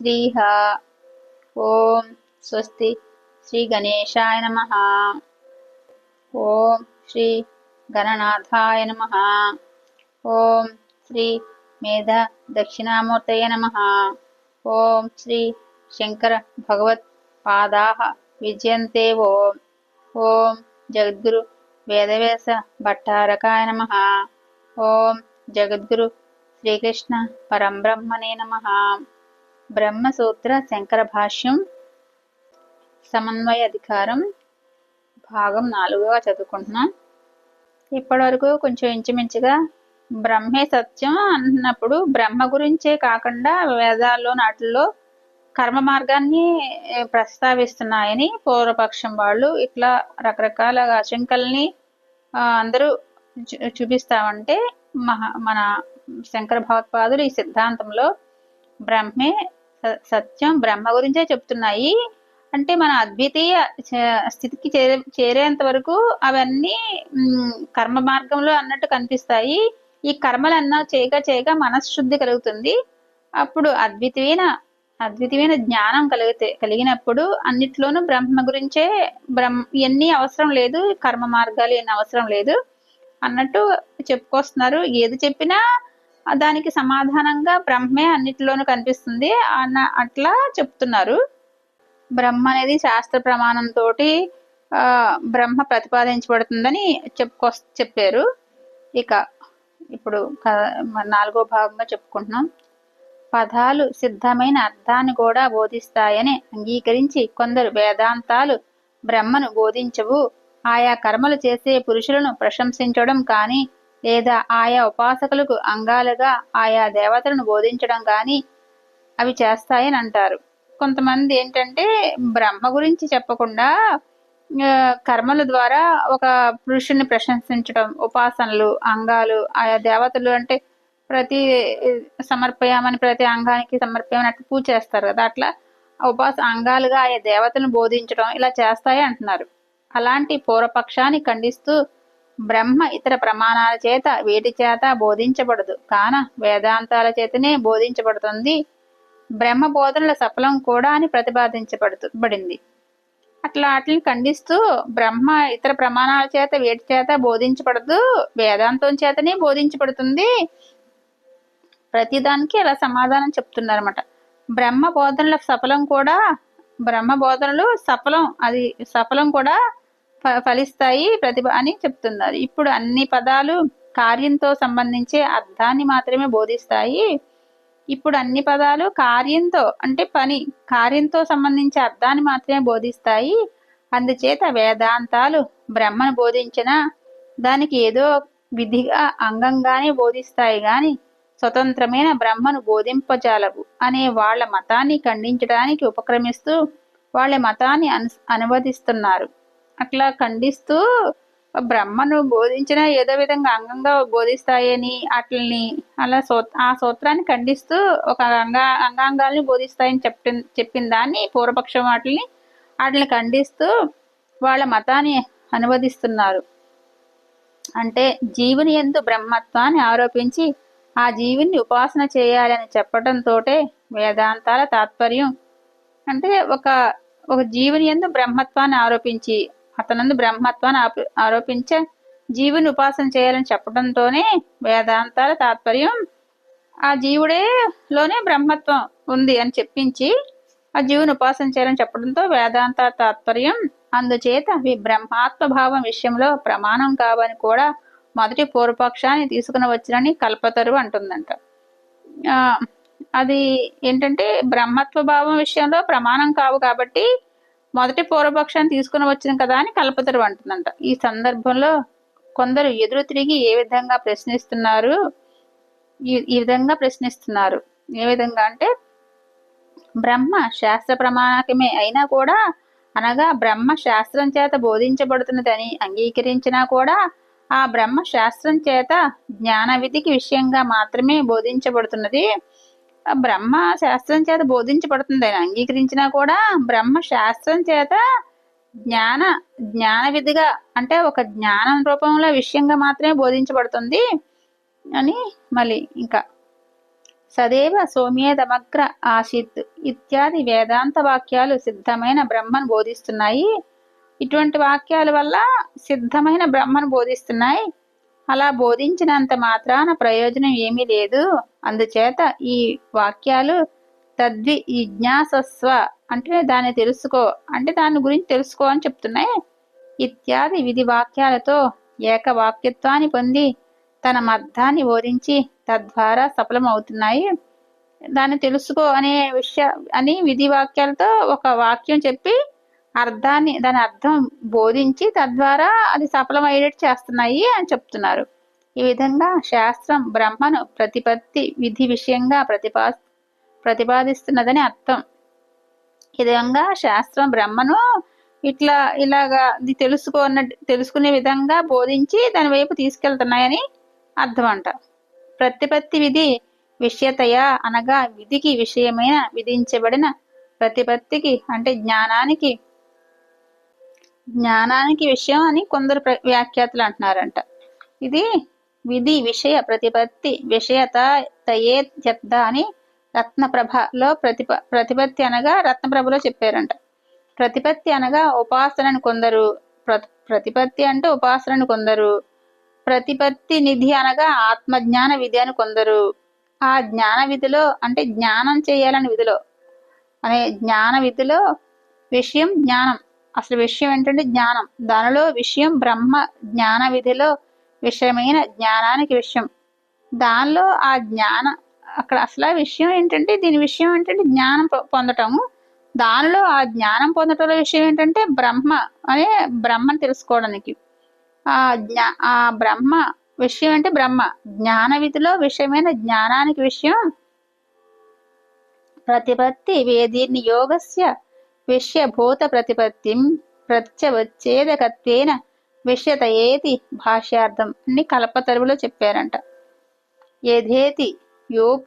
శ్రీహ. ఓం స్వస్తి శ్రీ గణేశాయ నమ. ఓం శ్రీ గణనాథాయ నమ. ఓం శ్రీ మేధ దక్షిణామూర్తయ నమ. ఓం శ్రీ శంకర భగవత్ పాదా విజయంతే ఓం. ఓం జగద్గురు వేదవ్యాస భట్టారకాయ నమ. ఓం జగద్గురు శ్రీకృష్ణ పరంబ్రహ్మణే నమ. బ్రహ్మసూత్ర శంకర భాష్యం సమన్వయ అధికారం భాగం నాలుగుగా చదువుకుంటున్నాం. ఇప్పటివరకు కొంచెం ఇంచుమించుగా బ్రహ్మే సత్యం అంటున్నప్పుడు బ్రహ్మ గురించే కాకుండా వేదాల్లో నాటిల్లో కర్మ మార్గాన్ని ప్రస్తావిస్తున్నాయని పూర్వపక్షం వాళ్ళు ఇట్లా రకరకాల ఆశంకల్ని అందరూ చూ- చూపిస్తామంటే మహా మన శంకర భగవత్పాదులు ఈ సిద్ధాంతంలో బ్రహ్మే సత్యం బ్రహ్మ గురించే చెప్తున్నాయి. అంటే మన అద్వితీయ స్థితికి చేరే చేరేంత వరకు అవన్నీ కర్మ మార్గంలో అన్నట్టు కనిపిస్తాయి. ఈ కర్మలన్నా చేయగా చేయగా మనశ్శుద్ధి కలుగుతుంది. అప్పుడు అద్వితీయమైన అద్వితీయమైన జ్ఞానం కలిగితే కలిగినప్పుడు అన్నిట్లోనూ బ్రహ్మ గురించే బ్రహ్మ ఇవన్నీ అవసరం లేదు కర్మ మార్గాలు ఇవన్నీ అవసరం లేదు అన్నట్టు చెప్పుకొస్తున్నారు. ఏది చెప్పినా దానికి సమాధానంగా బ్రహ్మే అన్నిటిలోనూ కనిపిస్తుంది అన్న అట్లా చెప్తున్నారు. బ్రహ్మ అనేది శాస్త్ర ప్రమాణంతో బ్రహ్మ ప్రతిపాదించబడుతుందని చెప్పుకో చెప్పారు. ఇక ఇప్పుడు నాలుగో భాగంగా చెప్పుకుంటున్నాం. పదాలు సిద్ధమైన అర్థాన్ని కూడా బోధిస్తాయని అంగీకరించి కొందరు వేదాంతాలు బ్రహ్మను బోధించవు. ఆయా కర్మలు చేసే పురుషులను ప్రశంసించడం కానీ లేదా ఆయా ఉపాసకులకు అంగాలుగా ఆయా దేవతలను బోధించడం కానీ అవి చేస్తాయని అంటారు. కొంతమంది ఏంటంటే బ్రహ్మ గురించి చెప్పకుండా కర్మల ద్వారా ఒక పురుషుని ప్రశంసించడం ఉపాసనలు అంగాలు ఆయా దేవతలు అంటే ప్రతి సమర్పయామని ప్రతి అంగానికి సమర్పయామని అట్లా పూజ చేస్తారు కదా. అట్లా ఉపాస అంగాలుగా ఆయా దేవతలను బోధించడం ఇలా చేస్తాయి అంటున్నారు. అలాంటి పూర్వపక్షాన్ని ఖండిస్తూ బ్రహ్మ ఇతర ప్రమాణాల చేత వేటి చేత బోధించబడదు. కాన వేదాంతాల చేతనే బోధించబడుతుంది. బ్రహ్మ బోధనల సఫలం కూడా అని ప్రతిపాదించబడుతు బడింది అట్లా వాటిని ఖండిస్తూ బ్రహ్మ ఇతర ప్రమాణాల చేత వేటి చేత బోధించబడదు. వేదాంతం చేతనే బోధించబడుతుంది. ప్రతిదానికి అలా సమాధానం చెప్తున్నారన్నమాట. బ్రహ్మ బోధనల సఫలం కూడా బ్రహ్మ బోధనలు సఫలం అది సఫలం కూడా ఫలిస్తాయి ప్రతిభ అని చెప్తున్నారు. ఇప్పుడు అన్ని పదాలు కార్యంతో సంబంధించే అర్థాన్ని మాత్రమే బోధిస్తాయి. ఇప్పుడు అన్ని పదాలు కార్యంతో అంటే పని కార్యంతో సంబంధించే అర్థాన్ని మాత్రమే బోధిస్తాయి. అందుచేత వేదాంతాలు బ్రహ్మను బోధించిన దానికి ఏదో విధిగా అంగంగానే బోధిస్తాయి గాని స్వతంత్రమైన బ్రహ్మను బోధింపజాలవు అనే వాళ్ళ మతాన్ని ఖండించడానికి ఉపక్రమిస్తూ వాళ్ళ మతాన్ని అను అనువదిస్తున్నారు. అట్లా ఖండిస్తూ బ్రహ్మను బోధించిన ఏదో విధంగా అంగంగా బోధిస్తాయని అట్లని అలా సూ ఆ సూత్రాన్ని ఖండిస్తూ ఒక అంగా అంగాంగాల్ని బోధిస్తాయని చెప్పి చెప్పిన దాన్ని పూర్వపక్షం వాటిని వాటిని ఖండిస్తూ వాళ్ళ మతాన్ని అనువదిస్తున్నారు. అంటే జీవుని ఎందు బ్రహ్మత్వాన్ని ఆరోపించి ఆ జీవుని ఉపాసన చేయాలని చెప్పడంతోటే వేదాంతాల తాత్పర్యం. అంటే ఒక ఒక జీవుని ఎందు బ్రహ్మత్వాన్ని ఆరోపించి అతనందు బ్రహ్మత్వాన్ని ఆప- ఆరోపించే జీవుని ఉపాసన చేయాలని చెప్పడంతోనే వేదాంతాల తాత్పర్యం ఆ జీవుడే లోనే బ్రహ్మత్వం ఉంది అని చెప్పించి ఆ జీవుని ఉపాసన చేయాలని చెప్పడంతో వేదాంత తాత్పర్యం అందుచేత బ్రహ్మాత్మ భావం విషయంలో ప్రమాణం కావని కూడా మొదటి పూర్వపక్షాన్ని తీసుకుని వచ్చినని కల్పతరు అంటుందంట. ఆ, అది ఏంటంటే బ్రహ్మత్వ భావం విషయంలో ప్రమాణం కావు కాబట్టి మొదటి పూర్వపక్షాన్ని తీసుకుని వచ్చిన కదా అని కల్పతరు అంటుందంట. ఈ సందర్భంలో కొందరు ఎదురు తిరిగి ఏ విధంగా ప్రశ్నిస్తున్నారు? ఈ విధంగా ప్రశ్నిస్తున్నారు. ఏ విధంగా అంటే బ్రహ్మ శాస్త్ర ప్రమాణకమే అయినా కూడా అనగా బ్రహ్మ శాస్త్రం చేత బోధించబడుతున్నదని అంగీకరించినా కూడా ఆ బ్రహ్మ శాస్త్రం చేత జ్ఞాన విధికి విషయంగా మాత్రమే బోధించబడుతున్నది. బ్రహ్మ శాస్త్రం చేత బోధించబడుతుంది. ఆయన అంగీకరించినా కూడా బ్రహ్మ శాస్త్రం చేత జ్ఞాన జ్ఞాన విధిగా అంటే ఒక జ్ఞానం రూపంలో విషయంగా మాత్రమే బోధించబడుతుంది అని మళ్ళీ ఇంకా. సదేవ సోమ్యేదమగ్ర ఆసిత్ ఇత్యాది వేదాంత వాక్యాలు సిద్ధమైన బ్రహ్మను బోధిస్తున్నాయి. ఇటువంటి వాక్యాల వల్ల సిద్ధమైన బ్రహ్మను బోధిస్తున్నాయి. అలా బోధించినంత మాత్రాన ప్రయోజనం ఏమీ లేదు. అందుచేత ఈ వాక్యాలు తద్వి జిజ్ఞాసస్వ అంటే దాన్ని తెలుసుకో అంటే దాని గురించి తెలుసుకో అని చెప్తున్నాయి. ఇత్యాది విధి వాక్యాలతో ఏకవాక్యత్వాన్ని పొంది తన మర్థాన్ని బోధించి తద్వారా సఫలమవుతున్నాయి. దాన్ని తెలుసుకో అనే విషయ అని విధి వాక్యాలతో ఒక వాక్యం చెప్పి అర్థాన్ని దాని అర్థం బోధించి తద్వారా అది సఫలమయ్యేటట్టు చేస్తున్నాయి అని చెప్తున్నారు. ఈ విధంగా శాస్త్రం బ్రహ్మను ప్రతిపత్తి విధి విషయంగా ప్రతిపా ప్రతిపాదిస్తున్నదని అర్థం. ఈ విధంగా శాస్త్రం బ్రహ్మను ఇట్లా ఇలాగా ఇది తెలుసుకున్న తెలుసుకునే విధంగా బోధించి దాని వైపు తీసుకెళ్తున్నాయని అర్థం అంట ప్రతిపత్తి విధి విషయతయ అనగా విధికి విషయమైన విధించబడిన ప్రతిపత్తికి అంటే జ్ఞానానికి జ్ఞానానికి విషయం అని కొందరు వ్యాఖ్యాతలు అంటున్నారంట. ఇది విధి విషయ ప్రతిపత్తి విషయత తయే తయేత్యర్థ అని రత్నప్రభలో ప్రతిప ప్రతిపత్తి అనగా రత్నప్రభలో చెప్పారంట. ప్రతిపత్తి అనగా ఉపాసనను కొందరు ప్రతిపత్తి అంటే ఉపాసనను కొందరు ప్రతిపత్తి నిధి అనగా ఆత్మజ్ఞాన విధి అని కొందరు. ఆ జ్ఞాన విధిలో అంటే జ్ఞానం చేయాలని విధిలో అనే జ్ఞాన విధిలో విషయం జ్ఞానం. అసలు విషయం ఏంటంటే జ్ఞానం. దానిలో విషయం బ్రహ్మ జ్ఞాన విధిలో విషయమైన జ్ఞానానికి విషయం. దానిలో ఆ జ్ఞాన అక్కడ అసలు విషయం ఏంటంటే దీని విషయం ఏంటంటే జ్ఞానం పొందటము. దానిలో ఆ జ్ఞానం పొందటంలో విషయం ఏంటంటే బ్రహ్మ అనే బ్రహ్మను తెలుసుకోవడానికి. ఆ జ్ఞా ఆ బ్రహ్మ విషయం అంటే బ్రహ్మ. జ్ఞాన విధిలో విషయమైన జ్ఞానానికి విషయం ప్రతిపత్తి వేదీర్ని యోగస్య విషయభూత ప్రతిపత్తి ప్రత్యవచ్ఛేదకత్వేన విషయత ఏతి భాష్యార్థం అని కల్పతరువులో చెప్పారంట. యథేతి యోప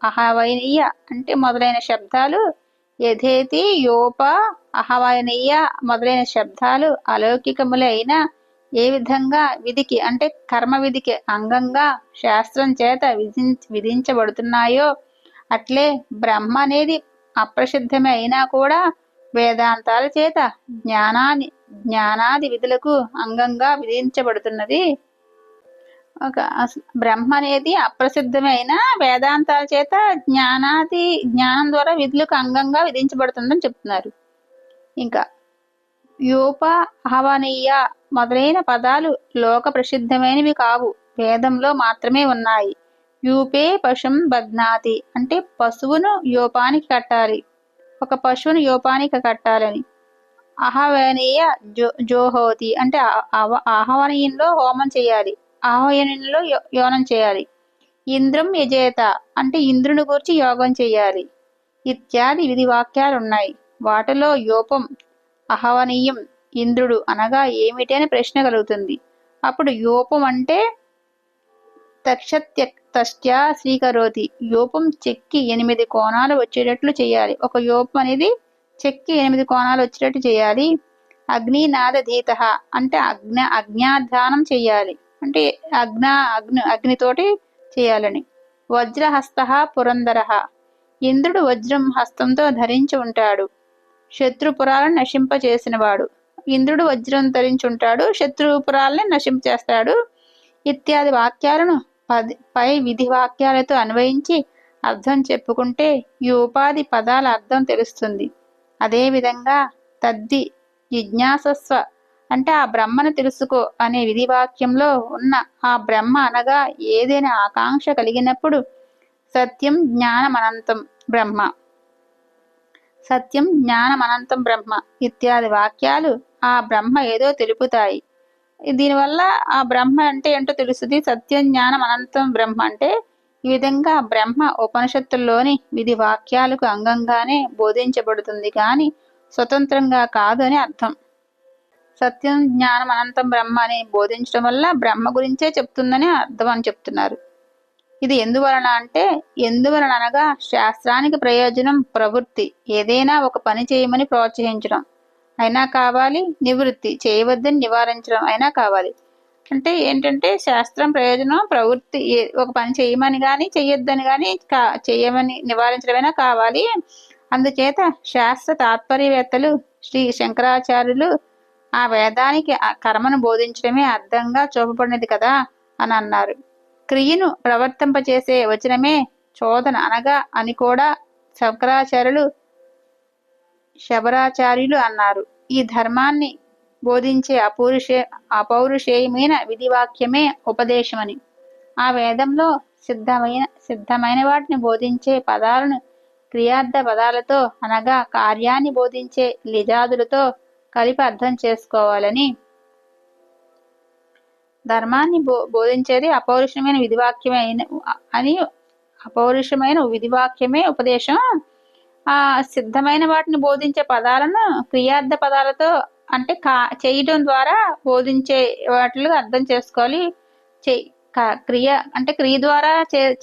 అహవైనీయ అంటే మొదలైన శబ్దాలు యథేతి యోప అహవైనీయ మొదలైన శబ్దాలు అలౌకికములే అయినా ఏ విధంగా విధికి అంటే కర్మ విధికి అంగంగా శాస్త్రం చేత విధించబడుతున్నాయో అట్లే బ్రహ్మ అనేది అప్రసిద్ధమే అయినా కూడా వేదాంతాల చేత జ్ఞానాన్ని జ్ఞానాది విధులకు అంగంగా విధించబడుతున్నది. ఒక బ్రహ్మ అనేది అప్రసిద్ధమైన వేదాంతాల చేత జ్ఞానాది జ్ఞానం ద్వారా విధులకు అంగంగా విధించబడుతుందని చెప్తున్నారు. ఇంకా యూప ఆహ్వానీయ మొదలైన పదాలు లోక ప్రసిద్ధమైనవి కావు. వేదంలో మాత్రమే ఉన్నాయి. యూపే పశుం బధ్నాతి అంటే పశువును యూపానికి కట్టాలి. ఒక పశువును యోపానికి కట్టాలని. ఆహ్వానీయ జో జోహోతి అంటే ఆహ్వానీయంలో హోమం చేయాలి. ఆహ్వానీయంలో యోనం చేయాలి. ఇంద్రం యజేత అంటే ఇంద్రుని గురించి యోగం చేయాలి. ఇత్యాది విధి వాక్యాలు ఉన్నాయి వాటిలో యోపం అహవనీయం ఇంద్రుడు అనగా ఏమిటి అని ప్రశ్న కలుగుతుంది. అప్పుడు యోపం అంటే తక్షత్య స్వీకరోతి. యోపం చెక్కి ఎనిమిది కోణాలు వచ్చేటట్లు చేయాలి. ఒక యోపం అనేది చెక్కి ఎనిమిది కోణాలు వచ్చేటట్టు చేయాలి. అగ్నినాద ధీత అంటే అగ్న అగ్నాధ్యానం చేయాలి. అంటే అగ్న అగ్ని అగ్నితోటి చేయాలని. వజ్రహస్త పురంధర. ఇంద్రుడు వజ్రం హస్తంతో ధరించి ఉంటాడు. శత్రుపురాలను నశింపచేసినవాడు. ఇంద్రుడు వజ్రం ధరించుంటాడు శత్రుపురాలని నశింపచేస్తాడు ఇత్యాది వాక్యాలను పది పై విధి వాక్యాలతో అన్వయించి అర్థం చెప్పుకుంటే ఈ ఉపాధి పదాల అర్థం తెలుస్తుంది. అదేవిధంగా తద్ది జిజ్ఞాసస్వ అంటే ఆ బ్రహ్మను తెలుసుకో అనే విధి వాక్యంలో ఉన్న ఆ బ్రహ్మ అనగా ఏదైనా ఆకాంక్ష కలిగినప్పుడు సత్యం జ్ఞానమనంతం బ్రహ్మ. సత్యం జ్ఞానమనంతం బ్రహ్మ ఇత్యాది వాక్యాలు ఆ బ్రహ్మ ఏదో తెలుపుతాయి. దీనివల్ల ఆ బ్రహ్మ అంటే ఏంటో తెలుస్తుంది? సత్యం జ్ఞానం అనంతం బ్రహ్మ అంటే ఈ విధంగా బ్రహ్మ ఉపనిషత్తుల్లోని విధి వాక్యాలకు అంగంగానే బోధించబడుతుంది కానీ స్వతంత్రంగా కాదు అని అర్థం. సత్యం జ్ఞానం అనంతం బ్రహ్మ అని బోధించడం వల్ల బ్రహ్మ గురించే చెప్తుందని అర్థం అని చెప్తున్నారు. ఇది ఎందువలన అంటే ఎందువలన అనగా శాస్త్రానికి ప్రయోజనం ప్రవృత్తి. ఏదైనా ఒక పని చేయమని ప్రోత్సహించడం. అయినా కావాలి నివృత్తి చేయవద్దని నివారించడం అయినా కావాలి. అంటే ఏంటంటే శాస్త్రం ప్రయోజనం ప్రవృత్తి ఒక పని చేయమని కానీ చెయ్యొద్దని కానీ కా చేయమని నివారించడమైనా కావాలి. అందుచేత శాస్త్ర తాత్పర్యవేత్తలు శ్రీ శంకరాచార్యులు ఆ వేదానికి ఆ కర్మను బోధించడమే అర్థంగా చూపబడినది కదా అని అన్నారు. క్రియను ప్రవర్తింపచేసే వచనమే చోదన అనగా అని కూడా శంకరాచార్యులు శబరాచార్యులు అన్నారు. ఈ ధర్మాన్ని బోధించే అపౌరుషే అపౌరుషేయమైన విధివాక్యమే ఉపదేశమని. ఆ వేదంలో సిద్ధమైన సిద్ధమైన వాటిని బోధించే పదాలను క్రియార్థ పదాలతో అనగా కార్యాన్ని బోధించే లిజాదులతో కలిపి అర్థం చేసుకోవాలని. ధర్మాన్ని బో బోధించేది అపౌరుషమైన విధివాక్యమే అని అపౌరుషమైన విధివాక్యమే ఉపదేశం ఆ సిద్ధమైన వాటిని బోధించే పదాలను క్రియార్థ పదాలతో అంటే కా చేయడం ద్వారా బోధించే వాటిలో అర్థం చేసుకోవాలి. క్రియ అంటే క్రియ ద్వారా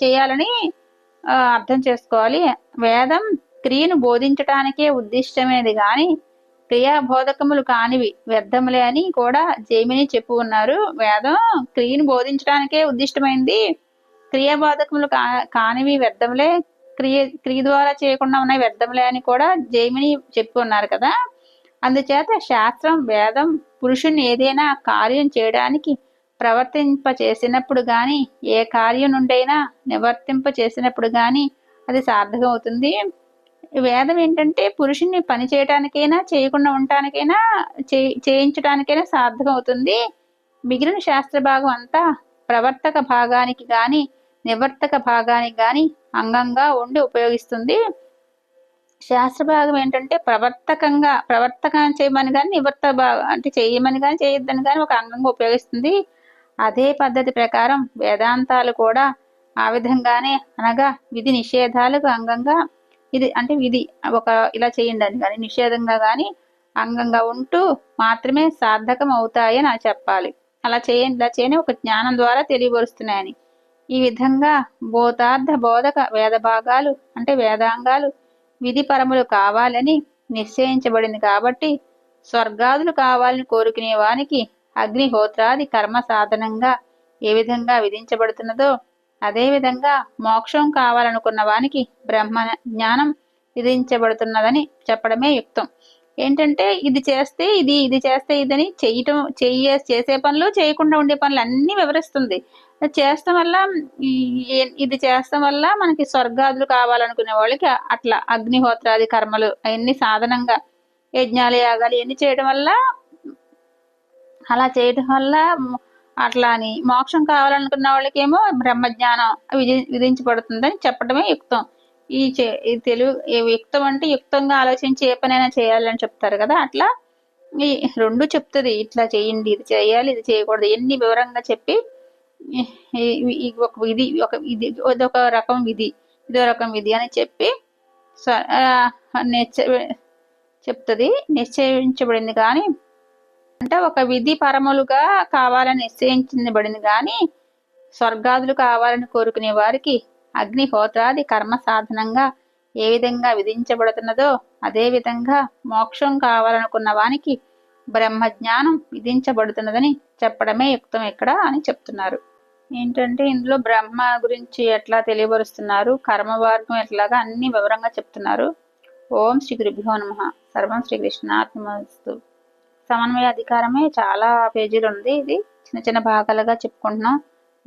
చేయాలని అర్థం చేసుకోవాలి. వేదం క్రియను బోధించటానికే ఉద్దిష్టమైనది కానీ క్రియా బోధకములు కానివి వ్యర్థములే అని కూడా జైమిని చెప్పు ఉన్నారు. వేదం క్రియను బోధించడానికే ఉద్దిష్టమైంది. క్రియాబోధకములు కా కానివి వ్యర్థములే క్రియ క్రియ ద్వారా చేయకుండా ఉన్నాయి వ్యర్థములే అని కూడా జైమిని చెప్పు ఉన్నారు కదా. అందుచేత శాస్త్రం వేదం పురుషుని ఏదైనా కార్యం చేయడానికి ప్రవర్తింప చేసినప్పుడు గాని ఏ కార్యం నుండైనా నివర్తింప చేసినప్పుడు గాని అది సార్థకం అవుతుంది వేదం ఏంటంటే పురుషుని పని చేయటానికైనా చేయకుండా ఉండటానికైనా చేయించడానికైనా సార్థకం అవుతుంది మిగిలిన శాస్త్ర భాగం అంతా ప్రవర్తక భాగానికి గాని నివర్తక భాగానికి గాని అంగంగా ఉండి ఉపయోగిస్తుంది. శాస్త్ర భాగం ఏంటంటే ప్రవర్తకంగా ప్రవర్తకం చేయమని కానీ నివర్త భాగం అంటే చేయమని కానీ చేయొద్దని కానీ ఒక అంగంగా ఉపయోగిస్తుంది. అదే పద్ధతి ప్రకారం వేదాంతాలు కూడా ఆ విధంగానే అనగా విధి నిషేధాలకు అంగంగా ఇది అంటే విధి ఒక ఇలా చేయండి అని కానీ నిషేధంగా కానీ అంగంగా ఉంటూ మాత్రమే సార్థకం అవుతాయని చెప్పాలి. అలా చేయండి ఇలా చేయని ఒక జ్ఞానం ద్వారా తెలియబరుస్తున్నాయని ఈ విధంగా బోధార్థ బోధక వేద భాగాలు అంటే వేదాంగాలు విధి పరములు కావాలని నిశ్చయించబడింది కాబట్టి స్వర్గాదులు కావాలని కోరుకునే వానికి అగ్నిహోత్రాది కర్మ సాధనంగా ఏ విధంగా విధించబడుతున్నదో అదేవిధంగా మోక్షం కావాలనుకున్న వానికి బ్రహ్మ జ్ఞానం విధించబడుతున్నదని చెప్పడమే యుక్తం. ఏంటంటే ఇది చేస్తే ఇది ఇది చేస్తే ఇదని చేయటం చేయ చేసే పనులు చేయకుండా ఉండే పనులు అన్నీ వివరిస్తుంది. చేస్తాం వల్ల ఇది చేస్తాం వల్ల మనకి స్వర్గాదులు కావాలనుకునే వాళ్ళకి అట్లా అగ్నిహోత్రాది కర్మలు అవన్నీ సాధనంగా యజ్ఞాలు యాగాలు ఇవన్నీ చేయడం వల్ల అలా చేయడం వల్ల అట్లా అని మోక్షం కావాలనుకున్న వాళ్ళకేమో బ్రహ్మజ్ఞానం విధి విధించబడుతుందని చెప్పడమే యుక్తం. ఈ ఈ తెలుగు యుక్తం అంటే యుక్తంగా ఆలోచించి ఏ పనైనా చేయాలని చెప్తారు కదా అట్లా ఈ రెండు చెప్తుంది ఇట్లా చేయండి ఇది చేయాలి ఇది చేయకూడదు ఎన్ని వివరంగా చెప్పి ఒక విధి ఒక ఇది ఒక రకం విధి ఇదో రకం విధి అని చెప్పి చెప్తుంది నిశ్చయించబడింది కానీ అంటే ఒక విధి పరములుగా కావాలని నిశ్చయించబడింది కానీ స్వర్గాదులు కావాలని కోరుకునే వారికి అగ్నిహోత్రాది కర్మ సాధనంగా ఏ విధంగా విధించబడుతున్నదో అదే విధంగా మోక్షం కావాలనుకున్న వానికి బ్రహ్మజ్ఞానం విధించబడుతున్నదని చెప్పడమే యుక్తం ఇక్కడ అని చెప్తున్నారు. ఏంటంటే ఇందులో బ్రహ్మ గురించి ఎట్లా తెలియబరుస్తున్నారు కర్మ మార్గం ఎట్లాగా అన్ని వివరంగా చెప్తున్నారు. ఓం శ్రీ గురుభ్యో నమ. సర్వం శ్రీ కృష్ణాత్మస్తు సమన్వయ అధికారమే చాలా పేజీలు ఉంది ఇది చిన్న చిన్న భాగాలుగా చెప్పుకుంటున్నాం.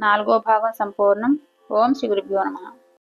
నాలుగో భాగం సంపూర్ణం. ఓం శ్రీ గురుభ్యో నమ.